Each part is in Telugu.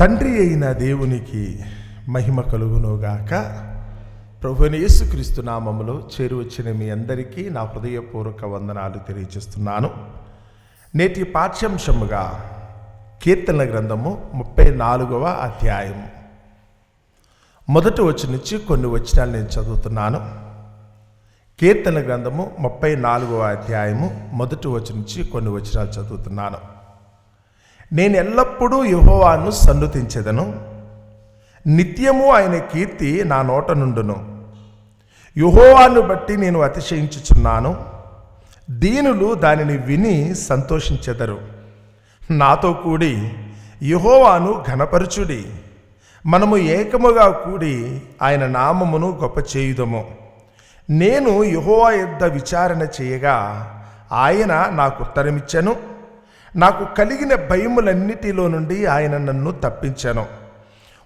తండ్రి అయిన దేవునికి మహిమ కలుగునుగాక. ప్రభుని యేసుక్రీస్తు నామములో చేరువచ్చిన మీ అందరికీ నా హృదయపూర్వక వందనాలు తెలియజేస్తున్నాను. నేటి పాఠ్యాంశముగా కీర్తన గ్రంథము ముప్పై నాలుగవ అధ్యాయం మొదటి వచ్చి నుంచి కొన్ని వచనాలు నేను చదువుతున్నాను. కీర్తన గ్రంథము ముప్పై నాలుగవ అధ్యాయము మొదటి వచ్చి నుంచి కొన్ని వచనాలు చదువుతున్నాను. నేను ఎల్లప్పుడూ యహోవాను సన్నుతించెదను నిత్యము ఆయన కీర్తి నా నోట నుండును. యుహోవాను బట్టి నేను అతిశయించుచున్నాను. దీనులు దానిని విని సంతోషించెదరు. నాతో కూడి యుహోవాను ఘనపరచుడి. మనము ఏకముగా కూడి ఆయన నామమును గొప్ప చేయుదము. నేను యుహోవా యుద్ధ విచారణ చేయగా ఆయన నాకు ఉత్తరమిచ్చెను. నాకు కలిగిన భయములన్నిటిలో నుండి ఆయన నన్ను తప్పించాను.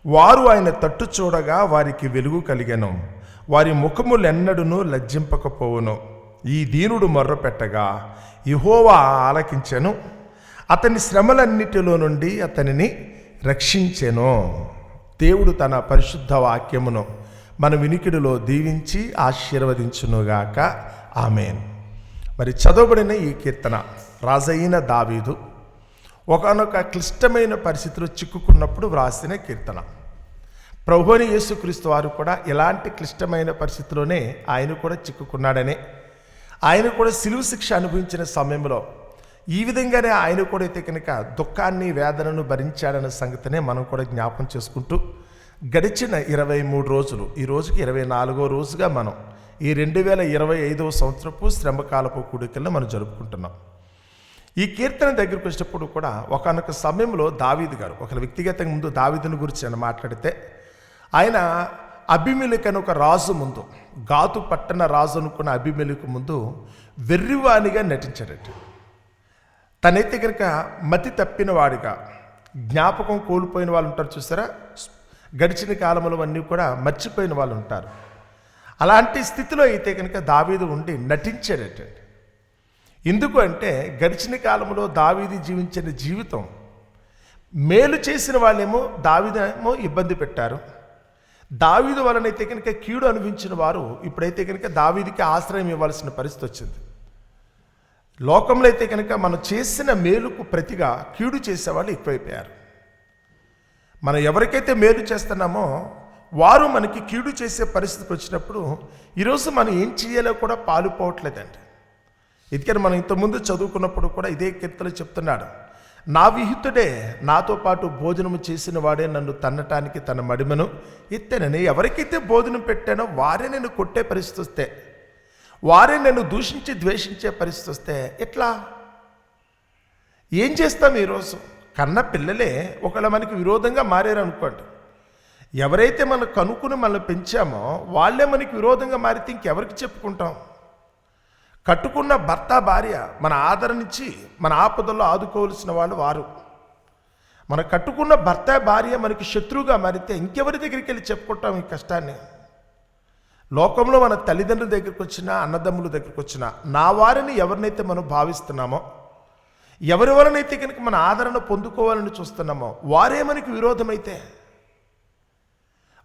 వారు ఆయన తట్టు చూడగా వారికి వెలుగు కలిగాను. వారి ముఖములెన్నడును లజ్జింపకపోవును. ఈ దీనుడు మొర్రపెట్టగా ఇహోవా ఆలకించెను. అతని శ్రమలన్నిటిలో నుండి అతనిని రక్షించెను. దేవుడు తన పరిశుద్ధ వాక్యమును మన వినికిడిలో దీవించి ఆశీర్వదించునుగాక. ఆమెన్. మరి చదవబడిన ఈ కీర్తన రాజైన దావీదు ఒకనొక క్లిష్టమైన పరిస్థితిలో చిక్కుకున్నప్పుడు వ్రాసిన కీర్తన. ప్రభుని యేసుక్రీస్తు వారు కూడా ఇలాంటి క్లిష్టమైన పరిస్థితిలోనే ఆయన కూడా చిక్కుకున్నాడని. ఆయన కూడా సిలువు శిక్ష అనుభవించిన సమయంలో ఈ విధంగానే ఆయన కూడా అయితే కనుక దుఃఖాన్ని వేదనను భరించాడన్న సంగతినే మనం కూడా జ్ఞాపం చేసుకుంటూ గడిచిన ఇరవై మూడు రోజులు ఈ రోజుకి ఇరవై నాలుగో రోజుగా మనం ఈ రెండు వేల ఇరవై ఐదవ సంవత్సరపు శ్రమకాలపు కూడికలను మనం జరుపుకుంటున్నాం. ఈ కీర్తన దగ్గరికి వచ్చినప్పుడు కూడా ఒకనొక సమయంలో దావీదు గారు ఒక వ్యక్తిగతంగా ముందు దావీదుని గురించి నేను మాట్లాడితే ఆయన అభిమిలికను అని ఒక రాజు ముందు గాతు పట్టణ రాజు అనుకున్న అభిమిలికు ముందు వెర్రివానిగా నటించాడట. తనైతే కనుక మతి తప్పిన వాడిగా జ్ఞాపకం కోల్పోయిన వాళ్ళు ఉంటారు చూసారా? గడిచిన కాలంలో అన్నీ కూడా మర్చిపోయిన వాళ్ళు ఉంటారు. అలాంటి స్థితిలో అయితే కనుక దావీదు ఉండి నటించాడటండి ఎందుకు అంటే గడిచిన కాలంలో దావీది జీవించిన జీవితం మేలు చేసిన వాళ్ళేమో దావిదేమో ఇబ్బంది పెట్టారు. దావీదు వలనైతే కనుక కీడు అనిపించిన వారు ఇప్పుడైతే కనుక దావీదికి ఆశ్రయం ఇవ్వాల్సిన పరిస్థితి వచ్చింది. లోకంలో అయితే కనుక మనం చేసిన మేలుకు ప్రతిగా కీడు చేసేవాళ్ళు ఎక్కువైపోయారు. మనం ఎవరికైతే మేలు చేస్తున్నామో వారు మనకి కీడు చేసే పరిస్థితికి వచ్చినప్పుడు ఈరోజు మనం ఏం చేయాలో కూడా పాలుపోవట్లేదండి. ఎందుకని మనం ఇంతకుముందు చదువుకున్నప్పుడు కూడా ఇదే కీర్తలు చెప్తున్నాడు. నా విహితుడే నాతో పాటు భోజనము చేసిన వాడే నన్ను తన్నటానికి తన మడిమను ఎత్తానని ఎవరికైతే భోజనం పెట్టానో వారే నేను కొట్టే పరిస్థితి. వస్తే వారే నన్ను దూషించి ద్వేషించే పరిస్థితి వస్తే ఎట్లా? ఏం చేస్తాం ఈరోజు? కన్న పిల్లలే ఒకవేళ మనకి విరోధంగా మారారు అనుకోండి ఎవరైతే మనం కనుక్కుని మనల్ని పెంచామో వాళ్ళే మనకి విరోధంగా మారితే ఇంకెవరికి చెప్పుకుంటాం? కట్టుకున్న భర్త భార్య మన ఆదరణించి మన ఆపదల్లో ఆదుకోవలసిన వాళ్ళు వారు. మన కట్టుకున్న భర్త భార్య మనకి శత్రువుగా మారితే ఇంకెవరి దగ్గరికి వెళ్ళి చెప్పుకుంటాం ఈ కష్టాన్ని? లోకంలో మన తల్లిదండ్రుల దగ్గరికి వచ్చినా అన్నదమ్ముల దగ్గరికి వచ్చినా నా వారిని ఎవరినైతే మనం భావిస్తున్నామో ఎవరి వలనైతే కనుక మన ఆదరణ పొందుకోవాలని చూస్తున్నామో వారే మనకి విరోధమైతే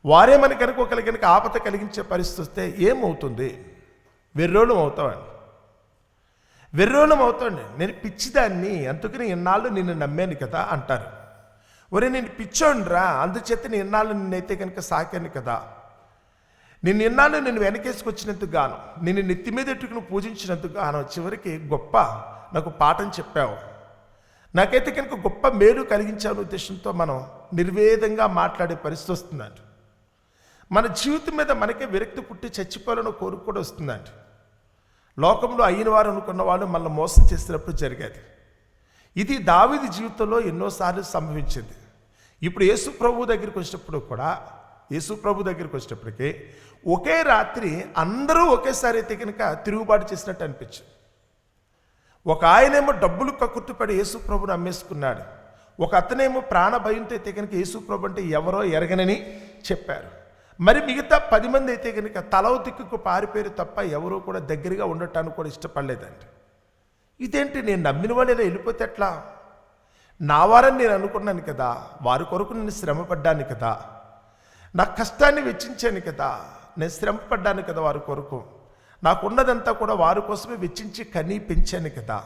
వారే మనకి కనుక ఒకరి కనుక ఆపత కలిగించే పరిస్థితి వస్తే ఏమవుతుంది? వెర్రోళం అవుతామండి. వెర్రోళం అవుతాండి నేను పిచ్చిదాన్ని అందుకని ఇన్నాళ్ళు నిన్ను నమ్మాను కదా అంటారు. ఒరే నేను పిచ్చోండ్రా అందుచేత నేను ఇన్నాళ్ళు నిన్నైతే కనుక సాకాను కదా. నిన్ను ఇన్నాళ్ళు నేను వెనకేసుకొచ్చినందుకు గాను నిన్ను నెత్తి మీద ఎట్టుకుని పూజించినందుకు గాను చివరికి గొప్ప నాకు పాఠం చెప్పావు. నాకైతే కనుక గొప్ప మేలు కలిగించాలని ఉద్దేశంతో మనం నిర్వేదంగా మాట్లాడే పరిస్థితి వస్తుందండి. మన జీవితం మీద మనకే విరక్తి పుట్టి చచ్చిపోవాలని కోరిక కూడా వస్తుందండి. లోకంలో అయిన వారు అనుకున్న వాళ్ళు మనల్ని మోసం చేసినప్పుడు జరిగేది. ఇది దావిది జీవితంలో ఎన్నోసార్లు సంభవించింది. ఇప్పుడు యేసు ప్రభు దగ్గరికి వచ్చినప్పుడు కూడా యేసు ప్రభు దగ్గరికి వచ్చినప్పటికీ ఒకే రాత్రి అందరూ ఒకేసారి అయితే కనుక తిరుగుబాటు చేసినట్టు అనిపించింది. ఒక ఆయనేమో డబ్బులు కక్కుర్తిపడి యేసు ప్రభుని అమ్మేసుకున్నాడు. ఒక అతనేమో ప్రాణ భయంతో అయితే కనుక యేసు ప్రభు అంటే ఎవరో ఎరగనని చెప్పారు. మరి మిగతా పది మంది అయితే కనుక తలవ దిక్కుకు పారిపోయారు తప్ప ఎవరూ కూడా దగ్గరగా ఉండటానికి కూడా ఇష్టపడలేదండి. ఇదేంటి నేను నమ్మిన వాళ్ళు ఇలా వెళ్ళిపోతే ఎట్లా? నా వారని నేను అనుకున్నాను కదా వారి కొరకు నేను శ్రమపడ్డాను కదా నా కష్టాన్ని వెచ్చించాను కదా నేను శ్రమపడ్డాను కదా వారి కొరకు. నాకున్నదంతా కూడా వారి కోసమే వెచ్చించి కనీ పెంచాను కదా.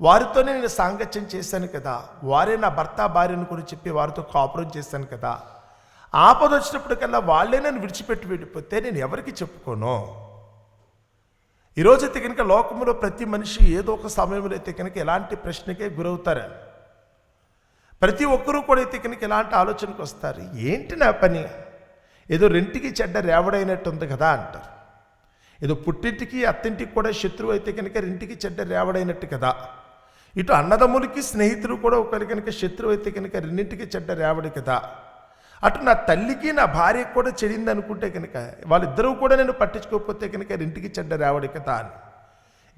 వారితోనే నేను సాంగత్యం చేశాను కదా వారే నా భర్త భార్యను కూడా చెప్పి వారితో కాపురం చేశాను కదా. ఆపద వచ్చినప్పటికల్లా వాళ్ళే నన్ను విడిచిపెట్టి వెళ్ళిపోతే నేను ఎవరికి చెప్పుకోను? ఈరోజు అయితే కనుక లోకంలో ప్రతి మనిషి ఏదో ఒక సమయంలో అయితే కనుక ఎలాంటి ప్రశ్నకే గురవుతారు? ప్రతి ఒక్కరూ కూడా అయితే కనుక ఎలాంటి ఆలోచనకు వస్తారు? ఏంటి నా పని? ఏదో రెంటికి చెడ్డ రేవడైనట్టు ఉంది కదా అంటారు. ఏదో పుట్టింటికి అత్తింటికి కూడా శత్రువు అయితే కనుక రెంటికి చెడ్డ రేవడైనట్టు కదా. ఇటు అన్నదమ్ములకి స్నేహితులు కూడా ఒకరి కనుక శత్రువు అయితే కనుక రెండింటికి చెడ్డ రేవడి కదా. అటు నా తల్లికి నా భార్యకి కూడా చెడింది అనుకుంటే కనుక వాళ్ళిద్దరూ కూడా నేను పట్టించుకోకపోతే కనుక ఇంటికి చెడ్డ రేవడి కదా అని.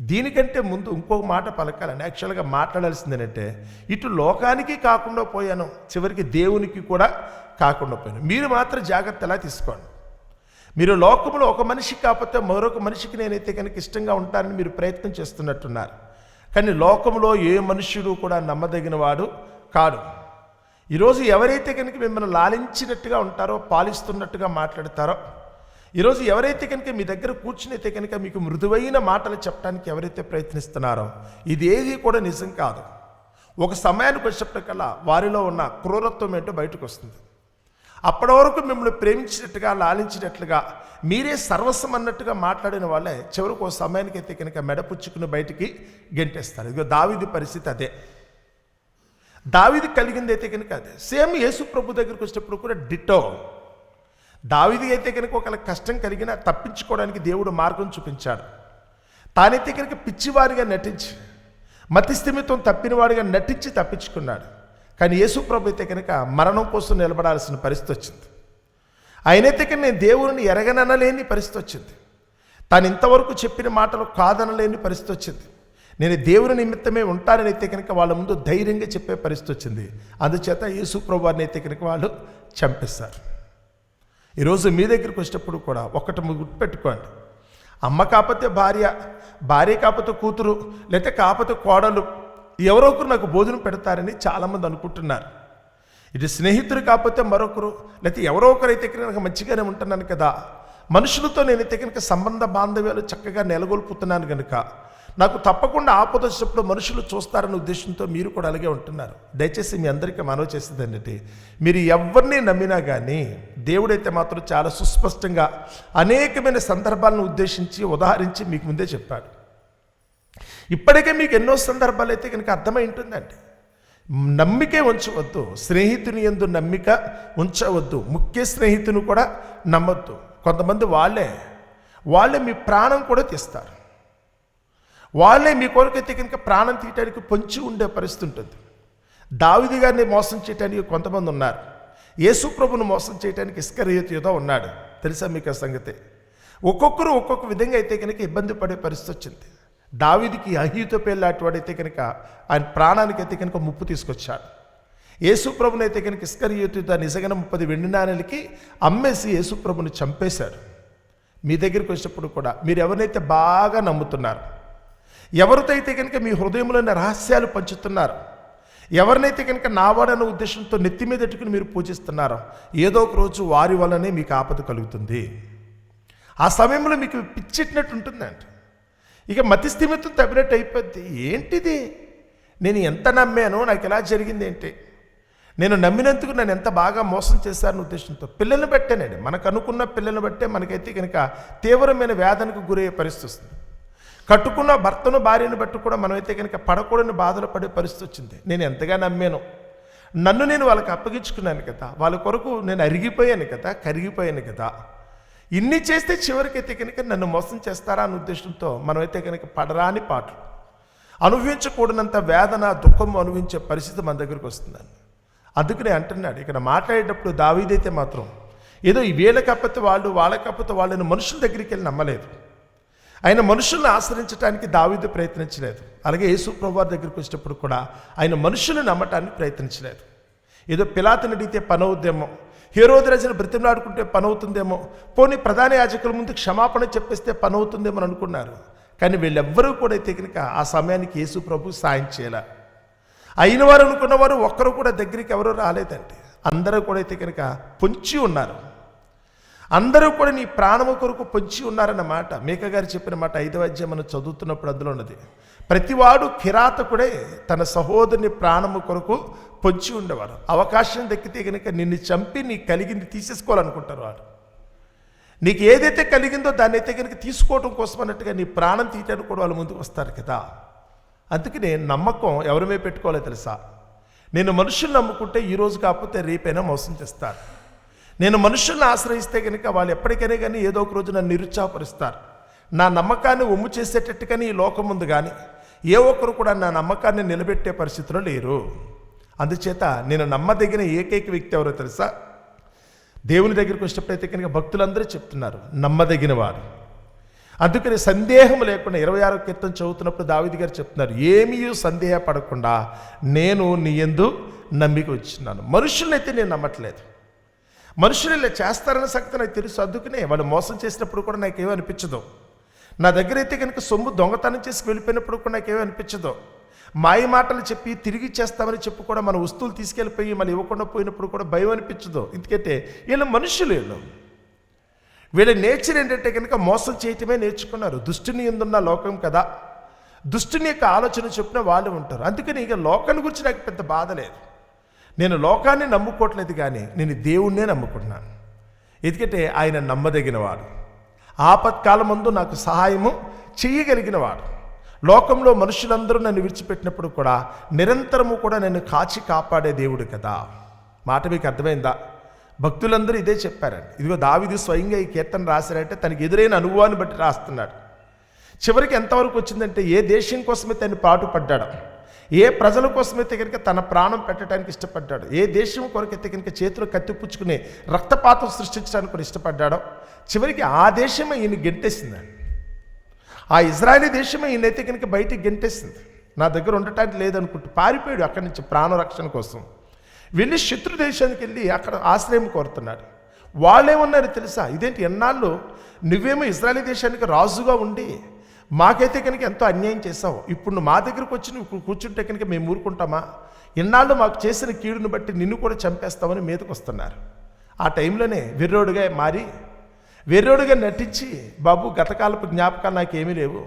దీనికంటే ముందు ఇంకొక మాట పలకాలని. యాక్చువల్గా మాట్లాడాల్సిందేనంటే ఇటు లోకానికి కాకుండా పోయాను చివరికి దేవునికి కూడా కాకుండా పోయాను. మీరు మాత్రం జాగ్రత్త ఎలా తీసుకోండి. మీరు లోకంలో ఒక మనిషికి కాకపోతే మరొక మనిషికి నేనైతే కనుక ఇష్టంగా ఉంటానని మీరు ప్రయత్నం చేస్తున్నట్టున్నారు. కానీ లోకంలో ఏ మనుషుడు కూడా నమ్మదగిన వాడు కాడు. ఈరోజు ఎవరైతే కనుక మిమ్మల్ని లాలించినట్టుగా ఉంటారో పాలిస్తున్నట్టుగా మాట్లాడతారో ఈరోజు ఎవరైతే కనుక మీ దగ్గర కూర్చునైతే కనుక మీకు మృదువైన మాటలు చెప్పడానికి ఎవరైతే ప్రయత్నిస్తున్నారో ఇది ఏది కూడా నిజం కాదు. ఒక సమయానికి వచ్చేప్పటికల్లా వారిలో ఉన్న క్రూరత్వం ఏంటో బయటకు వస్తుంది. అప్పటి వరకు మిమ్మల్ని ప్రేమించినట్టుగా లాలించినట్లుగా మీరే సర్వస్వం అన్నట్టుగా మాట్లాడిన వాళ్ళే చివరికి ఒక సమయానికి అయితే కనుక మెడపుచ్చుకుని బయటికి గెంటేస్తారు. ఇదిగో దావిది పరిస్థితి అదే. దావిది కలిగింది అయితే కనుక అదే. సేమ్ యేసు ప్రభు దగ్గరికి వచ్చేటప్పుడు కూడా డిటో. దావిది అయితే కనుక ఒకవేళ కష్టం కలిగిన తప్పించుకోవడానికి దేవుడు మార్గం చూపించాడు. తానైతే కనుక పిచ్చివారిగా నటించి మతిస్థిమితం తప్పినవాడిగా నటించి తప్పించుకున్నాడు. కానీ యేసు ప్రభు అయితే కనుక మరణం కోసం నిలబడాల్సిన పరిస్థితి వచ్చింది. ఆయనైతే కనుక నేను దేవుడిని ఎరగననలేని పరిస్థితి వచ్చింది. తాను ఇంతవరకు చెప్పిన మాటలు కాదనలేని పరిస్థితి వచ్చింది. నేను దేవుని నిమిత్తమే ఉంటానని అయితే కనుక వాళ్ళ ముందు ధైర్యంగా చెప్పే పరిస్థితి వచ్చింది. అందుచేత యేసు వారిని అయితే కనుక వాళ్ళు చంపేస్తారు ఈరోజు మీ దగ్గరికి వచ్చేటప్పుడు కూడా ఒకటి గుర్తుపెట్టుకోండి. అమ్మ కాకపోతే భార్య భార్య కాకపోతే కూతురు లేకపోతే కాకపోతే కోడలు ఎవరో ఒకరు నాకు భోజనం పెడతారని చాలామంది అనుకుంటున్నారు. ఇటు స్నేహితుడు కాకపోతే మరొకరు లేకపోతే ఎవరో ఒకరైతే కనుక మంచిగానే ఉంటున్నాను కదా. మనుషులతో నేను అయితే కనుక సంబంధ బాంధవ్యాలు చక్కగా నెలకొల్పుతున్నాను కనుక నాకు తప్పకుండా ఆపద వచ్చినప్పుడు మనుషులు చూస్తారనే ఉద్దేశంతో మీరు కూడా అలాగే ఉంటున్నారు. దయచేసి మీ అందరికీ మనవి చేసేది ఏంటంటే మీరు ఎవరిని నమ్మినా కానీ దేవుడైతే మాత్రం చాలా సుస్పష్టంగా అనేకమైన సందర్భాలను ఉద్దేశించి ఉదాహరించి మీకు ముందే చెప్పాడు. ఇప్పటికే మీకు ఎన్నో సందర్భాలు అయితే కనుక అర్థమై ఉంటుందండి. నమ్మికే ఉంచవద్దు స్నేహితుని ఎందు నమ్మిక ఉంచవద్దు ముఖ్య స్నేహితుని కూడా నమ్మొద్దు. కొంతమంది వాళ్ళే వాళ్ళే మీ ప్రాణం కూడా తీస్తారు. వాళ్ళే మీ కొరకైతే కనుక ప్రాణం తీయటానికి పొంచి ఉండే పరిస్థితి ఉంటుంది. దావిది గారిని మోసం చేయడానికి కొంతమంది ఉన్నారు. యేసుప్రభును మోసం చేయడానికి ఇస్కరేతుతో ఉన్నాడు. తెలుసా మీకు ఆ సంగతి? ఒక్కొక్కరు ఒక్కొక్క విధంగా అయితే కనుక ఇబ్బంది పడే పరిస్థితి వచ్చింది. దావిదికి అహీతో పేర్లాంటి వాడైతే కనుక ఆయన ప్రాణానికి అయితే కనుక ముప్పు తీసుకొచ్చాడు. యేసుప్రభుని అయితే కనుక ఇస్కరియోతుతో నిజంగా ముప్పది వెండి నాణేలకి అమ్మేసి యేసుప్రభుని చంపేశాడు. మీ దగ్గరికి వచ్చినప్పుడు కూడా మీరు ఎవరినైతే బాగా నమ్ముతున్నారు ఎవరితో అయితే కనుక మీ హృదయంలోని రహస్యాలు పంచుతున్నారు ఎవరినైతే కనుక నావాడన్న ఉద్దేశంతో నెత్తి మీద ఎట్టుకుని మీరు పూజిస్తున్నారో ఏదో ఒక రోజు వారి వల్లనే మీకు ఆపద కలుగుతుంది. ఆ సమయంలో మీకు పిచ్చెట్టినట్టు ఉంటుందండి. ఇక మతి స్థిమితం తప్పినట్టు అయిపోద్ది. ఏంటిది? నేను ఎంత నమ్మానో నాకు ఎలా జరిగింది ఏంటి నేను నమ్మినందుకు నన్ను ఎంత బాగా మోసం చేశారని ఉద్దేశంతో పిల్లల్ని బట్టేనండి మనకు అనుకున్న పిల్లల్ని బట్టే మనకైతే కనుక తీవ్రమైన వేదనకు గురయ్యే పరిస్థితి వస్తుంది. కట్టుకున్న భర్తను భార్యను బట్టి కూడా మనమైతే కనుక పడకూడని బాధలు పడే పరిస్థితి వచ్చింది. నేను ఎంతగా నమ్మాను. నన్ను నేను వాళ్ళకి అప్పగించుకున్నాను కదా. వాళ్ళ కొరకు నేను అరిగిపోయాను కదా కరిగిపోయాను కదా. ఇన్ని చేస్తే చివరికైతే కనుక నన్ను మోసం చేస్తారా అనే ఉద్దేశంతో మనమైతే కనుక పడరాని పాటలు. అనుభవించకూడనంత వేదన దుఃఖం అనుభవించే పరిస్థితి మన దగ్గరికి వస్తుందండి. అందుకనే అంటున్నాడు. ఇక్కడ మాట్లాడేటప్పుడు దావీదైతే మాత్రం ఏదో ఈ వీళ్ళ కాకపోతే వాళ్ళు వాళ్ళ కాకపోతే వాళ్ళని మనుషుల దగ్గరికి వెళ్ళి నమ్మలేదు. ఆయన మనుషుల్ని ఆశ్రయించడానికి దావీదు ప్రయత్నించలేదు. అలాగే యేసు ప్రభువారి దగ్గరికి వచ్చినప్పుడు కూడా ఆయన మనుషులను నమ్మటానికి ప్రయత్నించలేదు. ఏదో పిలాతని అడిగితే పని అవుద్దేమో హీరోది రజను బ్రతిమలాడుకుంటే పని అవుతుందేమో పోనీ ప్రధాన యాజకుల ముందు క్షమాపణ చెప్పేస్తే పని అవుతుందేమో అని అనుకున్నారు. కానీ వీళ్ళెవ్వరూ కూడా అయితే కనుక ఆ సమయానికి యేసు ప్రభు సాయం చేయాల. అయిన వారు అనుకున్నవారు ఒక్కరు కూడా దగ్గరికి ఎవరు రాలేదండి. అందరూ కూడా అయితే కనుక పొంచి ఉన్నారు. అందరూ కూడా నీ ప్రాణము కొరకు పొంచి ఉన్నారన్నమాట మేకగారు చెప్పిన మాట ఐదవ అధ్యాయం మనం చదువుతున్నప్పుడు అందులో ఉన్నది. ప్రతివాడు కిరాతకుడే తన సహోదరుని ప్రాణము కొరకు పొంచి ఉండేవారు అవకాశం దక్కితే కనుక నిన్ను చంపి నీ కలిగింది తీసేసుకోవాలనుకుంటారు వారు నీకు ఏదైతే కలిగిందో దాన్ని అయితే కనుక తీసుకోవడం కోసం అన్నట్టుగా నీ ప్రాణం తీయటానికి కూడా వాళ్ళు ముందుకు వస్తారు కదా. అందుకనే నమ్మకం ఎవరి మీద పెట్టుకోవాలో తెలుసా? నేను మనుషులు నమ్ముకుంటే ఈరోజు కాకపోతే రేపైనా మోసం చేస్తారు. నేను మనుషుల్ని ఆశ్రయిస్తే కనుక వాళ్ళు ఎప్పటికైనా కానీ ఏదో ఒక రోజు నన్ను నిరుత్సాహపరుస్తారు. నా నమ్మకాన్ని ఒమ్ము చేసేటట్టుగానే ఈ లోకం ముందు కానీ ఏ ఒక్కరు కూడా నా నమ్మకాన్ని నిలబెట్టే పరిస్థితిలో లేరు. అందుచేత నేను నమ్మదగిన ఏకైక వ్యక్తి ఎవరో తెలుసా? దేవుని దగ్గరికి వచ్చినప్పుడైతే కనుక భక్తులందరూ చెప్తున్నారు నమ్మదగిన వారు అందుకని సందేహం లేకుండా ఇరవై ఆరో కీర్తన చదువుతున్నప్పుడు దావిది గారు చెప్తున్నారు ఏమీ సందేహపడకుండా నేను నీ ఎందు నమ్మిక వచ్చినాను. మనుషులనైతే నేను నమ్మట్లేదు. మనుషులు ఇలా చేస్తారన్న సంగతి నాకు తెలుసు. అందుకనే వాళ్ళు మోసం చేసినప్పుడు కూడా నాకేమీ అనిపించదు. నా దగ్గర అయితే కనుక సొమ్ము దొంగతనం చేసి వెళ్ళిపోయినప్పుడు కూడా నాకేమీ అనిపించదు. మాయ మాటలు చెప్పి తిరిగి చేస్తామని చెప్పి కూడా మన వస్తువులు తీసుకెళ్ళిపోయి మళ్ళీ ఇవ్వకుండా పోయినప్పుడు కూడా భయం అనిపించదు. ఎందుకంటే వీళ్ళు మనుషులు వీళ్ళు. వీళ్ళ నేచర్ ఏంటంటే కనుక మోసం చేయటమే నేర్చుకున్నారు. దుష్టిని ఎందున్న లోకం కదా. దుష్టిని యొక్క ఆలోచన చెప్పిన వాళ్ళు ఉంటారు. అందుకని ఇక లోకాన్ని గురించి నాకు పెద్ద బాధ లేదు. నేను లోకాన్ని నమ్ముకోవట్లేదు కానీ నేను దేవుణ్ణే నమ్ముకుంటున్నాను. ఎందుకంటే ఆయన నమ్మదగినవాడు. ఆపత్కాలం ముందు నాకు సహాయము చేయగలిగినవాడు. లోకంలో మనుషులందరూ నన్ను విడిచిపెట్టినప్పుడు కూడా నిరంతరము కూడా నన్ను కాచి కాపాడే దేవుడు కదా. మాట మీకు అర్థమైందా? భక్తులందరూ ఇదే చెప్పారండి. ఇదిగో దావిది స్వయంగా ఈ కీర్తన రాశారంటే తనకి ఎదురైన అనుభవాన్ని బట్టి రాస్తున్నాడు. చివరికి ఎంతవరకు వచ్చిందంటే ఏ దేశం కోసమే తను పాటుపడ్డాడు? ఏ ప్రజల కోసమైతే కనుక తన ప్రాణం పెట్టడానికి ఇష్టపడ్డాడు ఏ దేశం కొరకైతే కనుక చేతిలో కత్తిపుచ్చుకుని రక్తపాతం సృష్టించడానికి కూడా ఇష్టపడ్డాడో చివరికి ఆ దేశమే ఈయన గెంటేసిందండి ఆ ఇజ్రాయలీ దేశమే ఈయనైతే కనుక బయటికి గెంటేసింది. నా దగ్గర ఉండటానికి లేదనుకుంటూ పారిపోయాడు అక్కడి నుంచి ప్రాణరక్షణ కోసం. వెళ్ళి శత్రు దేశానికి వెళ్ళి అక్కడ ఆశ్రయం కోరుతున్నాడు. వాళ్ళేమన్నారు తెలుసా? ఇదేంటి ఎన్నాళ్ళు నువ్వేమో ఇజ్రాయలీ దేశానికి రాజుగా ఉండి మాకైతే కనుక ఎంతో అన్యాయం చేసావు ఇప్పుడు నువ్వు మా దగ్గరకు వచ్చి నువ్వు కూర్చుంటే కనుక మేము ఊరుకుంటామా? ఇన్నాళ్ళు మాకు చేసిన కీడును బట్టి నిన్ను కూడా చంపేస్తామని మీదకు వస్తున్నారు. ఆ టైంలోనే వెర్రోడుగా మారి వెర్రోడుగా నటించి బాబు గతకాలపు జ్ఞాపకాలు నాకేమీ లేవు.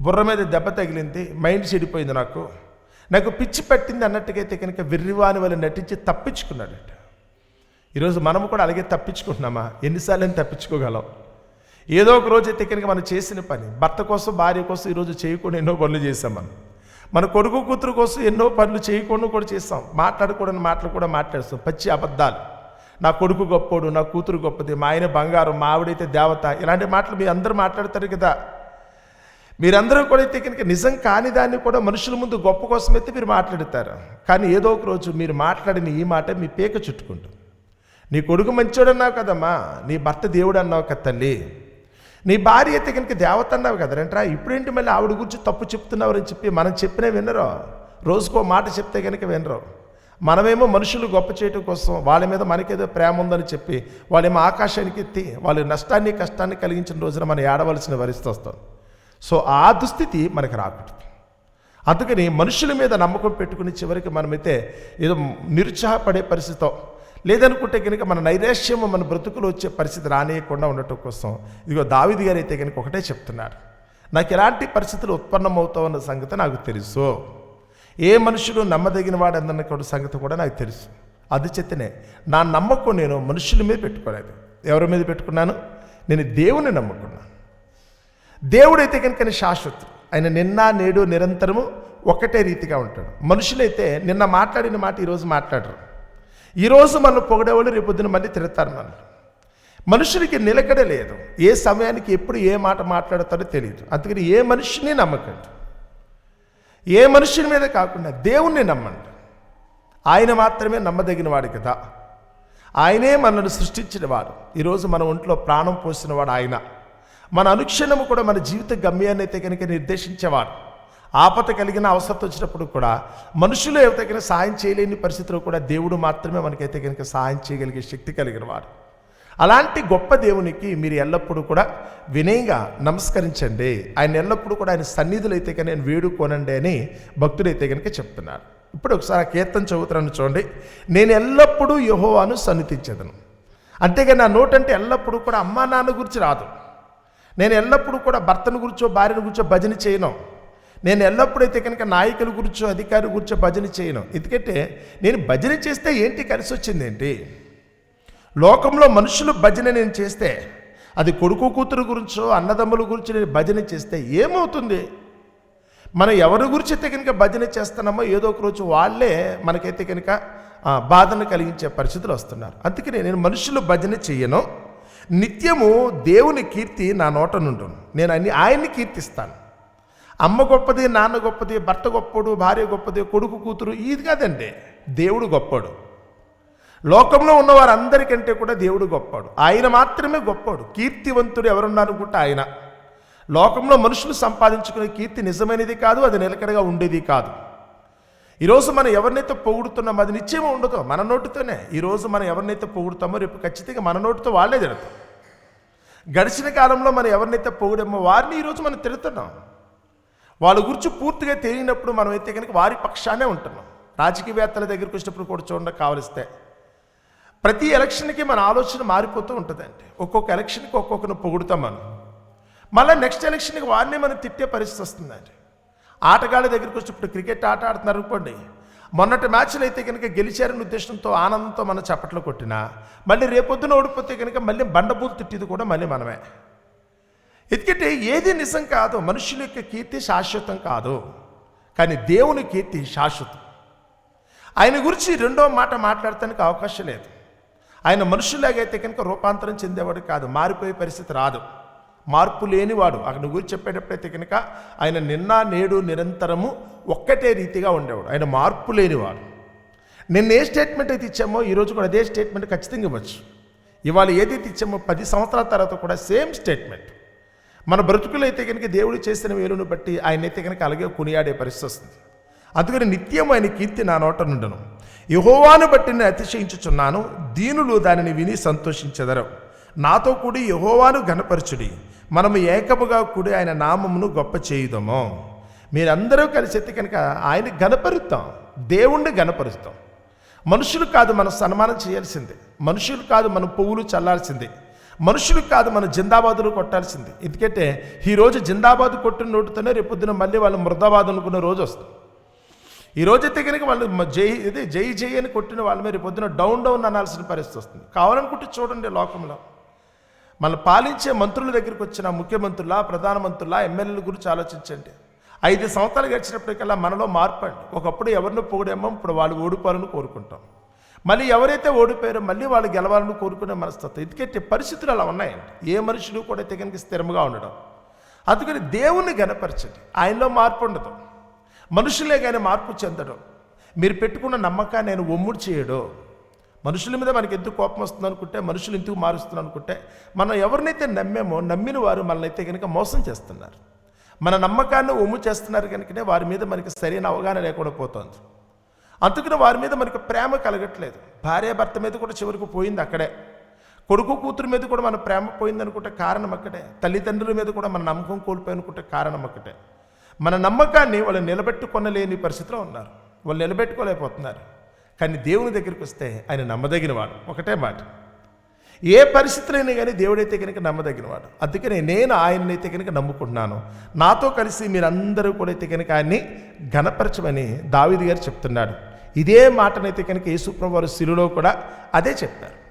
బుర్ర మీద దెబ్బ తగిలింది మైండ్ చెడిపోయింది నాకు. నాకు పిచ్చి పట్టింది అన్నట్టుగైతే కనుక వెర్రివాని వల్ల నటించి తప్పించుకున్నాడట. ఈరోజు మనము కూడా అలాగే తప్పించుకుంటున్నామా? ఎన్నిసార్లు తప్పించుకోగలం. ఏదో ఒక రోజు అయితే మనం చేసిన పని భర్త కోసం భార్య కోసం ఈరోజు చేయకుండా ఎన్నో పనులు చేసాం మనం. మన కొడుకు కూతురు కోసం ఎన్నో పనులు చేయకుండా కూడా చేస్తాం. మాట్లాడకూడని మాటలు కూడా మాట్లాడుస్తాం. పచ్చి అబద్ధాలు. నా కొడుకు గొప్పోడు నా కూతురు గొప్పది మా ఆయన బంగారం మా ఆవిడైతే దేవత. ఇలాంటి మాటలు మీరు అందరూ మాట్లాడతారు కదా. మీరందరూ కూడా అయితే కనుక నిజం కాని దాన్ని కూడా మనుషుల ముందు గొప్ప కోసం అయితే మీరు మాట్లాడతారు. కానీ ఏదో ఒక రోజు మీరు మాట్లాడిన ఈ మాట మీ పేక చుట్టుకుంటుంది. నీ కొడుకు మంచోడన్నావు కదమ్మా నీ భర్త దేవుడు అన్నావు కదా తల్లి. నీ భార్య అయితే కనుక దేవత అన్నావు కదరంట్రా ఇప్పుడేంటి మళ్ళీ ఆవిడ గురించి తప్పు చెప్తున్నావు అని చెప్పి మనం చెప్పినా వినరు. రోజుకో మాట చెప్తే కనుక వినరు. మనమేమో మనుషులు గొప్ప చేయటం కోసం వాళ్ళ మీద మనకేదో ప్రేమ ఉందని చెప్పి వాళ్ళేమో ఆకాశానికి ఎత్తి వాళ్ళ నష్టాన్ని కష్టాన్ని కలిగించిన రోజున మనం ఏడవలసిన పరిస్థితి సో ఆ దుస్థితి మనకు రాకూడదు. అందుకని మనుషుల మీద నమ్మకం పెట్టుకుని చివరికి మనమైతే ఏదో నిరుత్సాహపడే పరిస్థితితో లేదనుకుంటే కనుక మన నైరాశ్యము మన బ్రతుకులు వచ్చే పరిస్థితి రానియకుండా ఉండటం కోసం. ఇదిగో దావిది గారు అయితే కనుక ఒకటే చెప్తున్నారు. నాకు ఎలాంటి పరిస్థితులు ఉత్పన్నమవుతావన్న సంగతి నాకు తెలుసు. ఏ మనుషులు నమ్మదగిన వాడు అందన్న కూడా సంగతి కూడా నాకు తెలుసు. అది చెత్తనే నా నమ్మకం నేను మనుషుల మీద పెట్టుకోలేదు. ఎవరి మీద పెట్టుకున్నాను? నేను దేవుని నమ్ముకున్నాను. దేవుడైతే కనుక శాశ్వత ఆయన నిన్న నేడు నిరంతరము ఒకటే రీతిగా ఉంటాడు. మనుషులైతే నిన్న మాట్లాడిన మాట ఈరోజు మాట్లాడరు. ఈరోజు మనం పొగడేవాళ్ళు రేపొద్దున మళ్ళీ తిడతారు మనం మనుషులకి నిలకడ లేదు. ఏ సమయానికి ఎప్పుడు ఏ మాట మాట్లాడతారో తెలియదు. అందుకని ఏ మనిషిని నమ్మకండి. ఏ మనుషుని మీద కాకుండా దేవుణ్ణి నమ్మండి. ఆయన మాత్రమే నమ్మదగిన వాడు కదా. ఆయనే మనల్ని సృష్టించిన వాడు. ఈరోజు మన ఒంట్లో ప్రాణం పోసిన వాడు ఆయన. మన అనుక్షణము కూడా మన జీవిత గమ్యాన్ని అయితే కనుక నిర్దేశించేవాడు. ఆపత కలిగిన అవసరం వచ్చినప్పుడు కూడా మనుషులు ఎవరితో కనుక సాయం చేయలేని పరిస్థితిలో కూడా దేవుడు మాత్రమే మనకైతే కనుక సాయం చేయగలిగే శక్తి కలిగిన వాడు. అలాంటి గొప్ప దేవునికి మీరు ఎల్లప్పుడూ కూడా వినయంగా నమస్కరించండి. ఆయన ఎల్లప్పుడూ కూడా ఆయన సన్నిధులు అయితే కనుక నేను వేడుకోనండి అని భక్తులైతే కనుక చెప్తున్నారు. ఇప్పుడు ఒకసారి ఆ కీర్తన చదువుతున్నాను చూడండి. నేను ఎల్లప్పుడూ యహోవాను సన్నిధించదను. అంతేగా నా నోటంటే ఎల్లప్పుడూ కూడా అమ్మా నాన్న గురించి రాదు. నేను ఎల్లప్పుడూ కూడా భర్తను గురించో భార్యను గురించో భజన చేయను. నేను ఎల్లప్పుడైతే కనుక నాయకుల గురించో అధికారి గురించో భజన చేయను. ఎందుకంటే నేను భజన చేస్తే ఏంటి కలిసి వచ్చింది ఏంటి? లోకంలో మనుషులు భజన నేను చేస్తే అది కొడుకు కూతురు గురించో అన్నదమ్ముల గురించి నేను భజన చేస్తే ఏమవుతుంది? మనం ఎవరి గురించి అయితే కనుక భజన చేస్తున్నామో ఏదో ఒక రోజు వాళ్ళే మనకైతే కనుక బాధను కలిగించే పరిస్థితులు వస్తున్నారు. అందుకనే నేను మనుషులు భజన చేయను. నిత్యము దేవుని కీర్తి నా నోట నుండును. నేను అన్ని ఆయన్ని కీర్తిస్తాను. అమ్మ గొప్పది నాన్న గొప్పది భర్త గొప్పడు భార్య గొప్పది కొడుకు కూతురు ఇది కాదండి. దేవుడు గొప్పడు. లోకంలో ఉన్న వారందరికంటే కూడా దేవుడు గొప్పడు. ఆయన మాత్రమే గొప్పడు. కీర్తివంతుడు ఎవరున్నారనుకుంటే ఆయన. లోకంలో మనుషులు సంపాదించుకునే కీర్తి నిజమైనది కాదు అది నిలకడగా ఉండేది కాదు. ఈరోజు మనం ఎవరినైతే పొగుడుతున్నామో అది నిశ్చయం ఉండదు మన నోటితోనే. ఈరోజు మనం ఎవరినైతే పొగుడుతామో రేపు ఖచ్చితంగా మన నోటితో వాళ్ళే తిడతాం. గడిచిన కాలంలో మనం ఎవరినైతే పొగిడామో వారిని ఈరోజు మనం తిడుతున్నాం. వాళ్ళ గురించి పూర్తిగా తెలియనప్పుడు మనం అయితే కనుక వారి పక్షానే ఉంటున్నాం. రాజకీయవేత్తల దగ్గరికి వచ్చినప్పుడు కూడా చూడండి కావలిస్తే. ప్రతి ఎలక్షన్కి మన ఆలోచన మారిపోతూ ఉంటుందండి. ఒక్కొక్క ఎలక్షన్కి ఒక్కొక్కరిని పొగుడుతాం మనం. మళ్ళీ నెక్స్ట్ ఎలక్షన్కి వారిని మనం తిట్టే పరిస్థితి వస్తుందండి. ఆటగాళ్ళ దగ్గరికి వచ్చినప్పుడు క్రికెట్ ఆట ఆడుతున్నారు అనుకోండి. మొన్నటి మ్యాచ్లు అయితే కనుక గెలిచారని ఉద్దేశంతో ఆనందంతో మనం చప్పట్లు కొట్టినా మళ్ళీ రేపొద్దున ఓడిపోతే కనుక మళ్ళీ బండబూలు తిట్టేది కూడా మళ్ళీ మనమే. ఎందుకంటే ఏది నిజం కాదు మనుషుల యొక్క కీర్తి శాశ్వతం కాదు. కానీ దేవుని కీర్తి శాశ్వతం. ఆయన గురించి రెండో మాట మాట్లాడటానికి అవకాశం లేదు. ఆయన మనుషులాగైతే కనుక రూపాంతరం చెందేవాడు కాదు మారిపోయే పరిస్థితి రాదు. మార్పు లేనివాడు. అక్కడ గురించి చెప్పేటప్పుడైతే కనుక ఆయన నిన్న నేడు నిరంతరము ఒక్కటే రీతిగా ఉండేవాడు. ఆయన మార్పు లేనివాడు. నిన్న ఏ స్టేట్మెంట్ అయితే ఇచ్చామో ఈరోజు కూడా అదే స్టేట్మెంట్ ఖచ్చితంగా ఇవ్వచ్చు. ఇవాళ ఏదైతే ఇచ్చామో పది సంవత్సరాల తర్వాత కూడా సేమ్ స్టేట్మెంట్ మన బ్రతుకులు అయితే కనుక దేవుడు చేసిన వేలును బట్టి ఆయన అయితే కనుక అలాగే కొనియాడే పరిస్థితి వస్తుంది. అందుకని నిత్యం ఆయన కీర్తి నా నోట నుండను. యహోవాను బట్టి నేను అతిశయించుచున్నాను దీనులు దానిని విని సంతోషించెదరు. నాతో కూడి యహోవాను ఘనపరచుడి. మనము ఏకముగా కూడి ఆయన నామమును గొప్ప చేయుదము. మీరందరూ కలిసి ఎత్తి కనుక ఆయన గణపరుస్తాం దేవుణ్ణి ఘనపరుస్తాం. మనుషులు కాదు మనం సన్మానం చేయాల్సిందే. మనుషులు కాదు మనం పువ్వులు చల్లాల్సిందే. మనుషులు కాదు మనం జిందాబాదులు కొట్టాల్సింది. ఎందుకంటే ఈరోజు జిందాబాద్ కొట్టిన రేపు రేపొద్దున మళ్ళీ వాళ్ళు మృదాబాద్ అనుకున్న రోజు వస్తుంది. ఈ రోజైతే కనుక వాళ్ళు జై ఇది జై జై అని కొట్టిన వాళ్ళ మీద పొద్దున డౌన్ డౌన్ అనాల్సిన పరిస్థితి వస్తుంది. కావాలనుకుంటే చూడండి లోకంలో. మన పాలించే మంత్రుల దగ్గరికి వచ్చిన ముఖ్యమంత్రులా ప్రధానమంత్రులా ఎమ్మెల్యేల గురించి ఆలోచించండి. ఐదు సంవత్సరాలు గడిచినప్పటికల్లా మనలో మార్పండి ఒకప్పుడు ఎవరిని పొగిడేమో ఇప్పుడు వాళ్ళు ఓడిపోవాలని కోరుకుంటాం. మళ్ళీ ఎవరైతే ఓడిపోయారో మళ్ళీ వాళ్ళు గెలవాలని కోరుకునే మనస్తత్వం. ఎందుకంటే పరిస్థితులు అలా ఉన్నాయండి. ఏ మనుషులు కూడా తెగనికి స్థిరంగా ఉండడం. అందుకని దేవుణ్ణి గనపరచండి ఆయనలో మార్పు ఉండదు. మనుషులే కానీ మార్పు చెందడం. మీరు పెట్టుకున్న నమ్మకాన్ని నేను ఒమ్ముడు చేయడు. మనుషుల మీద మనకి ఎందుకు కోపం వస్తుంది అనుకుంటే మనుషులు ఎందుకు మారుస్తున్నాం అనుకుంటే మనం ఎవరినైతే నమ్మామో నమ్మిన వారు మనల్ని అయితే కనుక మోసం చేస్తున్నారు. మన నమ్మకాన్ని ఒమ్ము చేస్తున్నారు కనుకనే వారి మీద మనకి సరైన అవగాహన లేకుండా పోతుంది. అందుకని వారి మీద మనకి ప్రేమ కలగట్లేదు. భార్య భర్త మీద కూడా చివరికి పోయింది అక్కడే. కొడుకు కూతురు మీద కూడా మన ప్రేమ పోయింది అనుకుంటే కారణం అక్కడే. తల్లిదండ్రుల మీద కూడా మన నమ్మకం కోల్పోయి అనుకుంటే కారణం అక్కడే. మన నమ్మకాన్ని వాళ్ళు నిలబెట్టుకొనలేని పరిస్థితిలో ఉన్నారు. వాళ్ళు నిలబెట్టుకోలేకపోతున్నారు. కానీ దేవుని దగ్గరికి వస్తే ఆయన నమ్మదగిన వాడు ఒకటే మాట. ఏ పరిస్థితులైనా కానీ దేవుడైతే కనుక నమ్మదగినవాడు. అందుకనే నేను ఆయన్నైతే కనుక నమ్ముకుంటున్నాను. నాతో కలిసి మీరందరూ కూడా అయితే కనుక ఆయన్ని ఘనపరచమని దావిది గారు చెప్తున్నాడు. ఇదే మాటనైతే కనుక యేసుప్రభు వారు శిలులో కూడా అదే చెప్పారు.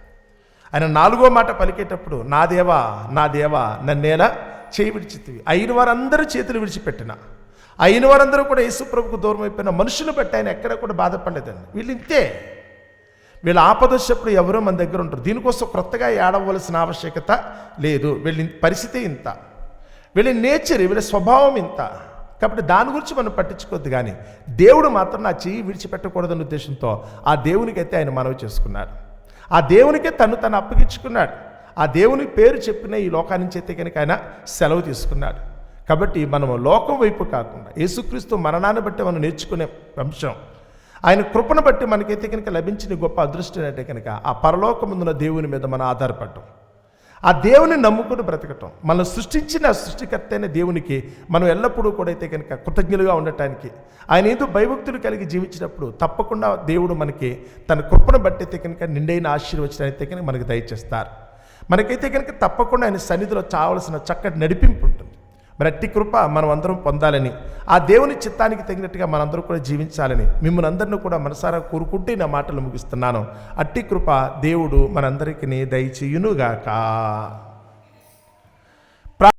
ఆయన నాలుగో మాట పలికేటప్పుడు నా దేవా నా దేవా నన్నేలా చేయి విడిచితివి. అయిన వారందరూ చేతులు విడిచిపెట్టిన. అయిన వారందరూ కూడా యేసుప్రభుకు దూరం అయిపోయిన మనుషులు బట్టి ఆయన ఎక్కడ కూడా బాధపడలేదండి. వీళ్ళు ఇంతే వీళ్ళు ఆపదొచ్చినప్పుడు ఎవరో మన దగ్గర ఉంటారు. దీనికోసం క్రొత్తగా ఏడవలసిన ఆవశ్యకత లేదు. వీళ్ళ పరిస్థితి ఇంత. వీళ్ళ నేచర్ వీళ్ళ స్వభావం ఇంత. కాబట్టి దాని గురించి మనం పట్టించుకోవద్దు కానీ దేవుడు మాత్రం నా చెయ్యి విడిచిపెట్టకూడదన్న ఉద్దేశంతో ఆ దేవునికైతే ఆయన మనవి చేసుకున్నాడు. ఆ దేవునికే తను తను అప్పగించుకున్నాడు. ఆ దేవుని పేరు చెప్పిన ఈ లోకానికి అయితే కనుక ఆయన సెలవు తీసుకున్నాడు. కాబట్టి మనము లోకం వైపు కాకుండా యేసుక్రీస్తు మరణాన్ని బట్టి మనం నేర్చుకునే అంశం. ఆయన కృపను బట్టి మనకైతే కనుక లభించిన గొప్ప అదృష్టం అంటే కనుక ఆ పరలోకముందున్న దేవుని మీద మనం ఆధారపడటం ఆ దేవుని నమ్ముకుని బ్రతకటం. మనం సృష్టించిన సృష్టికర్త అయిన దేవునికి మనం ఎల్లప్పుడూ కూడా అయితే కనుక కృతజ్ఞులుగా ఉండటానికి ఆయన ఏదో భయభక్తులు కలిగి జీవించినప్పుడు తప్పకుండా దేవుడు మనకి తన కృపను బట్టి అయితే కనుక నిండైన ఆశీర్వచనం అయితే కనుక మనకి దయచేస్తారు. మనకైతే కనుక తప్పకుండా ఆయన సన్నిధిలో చావలసిన చక్కటి నడిపింపు మరి అట్టి కృప మనం అందరం పొందాలని ఆ దేవుని చిత్తానికి తగినట్టుగా మనందరూ కూడా జీవించాలని మిమ్మల్ని అందరిని కూడా మనసారా కోరుకుంటే నా మాటలు ముగిస్తున్నాను. అట్టి కృప దేవుడు మనందరికీ దయచేయునుగాక.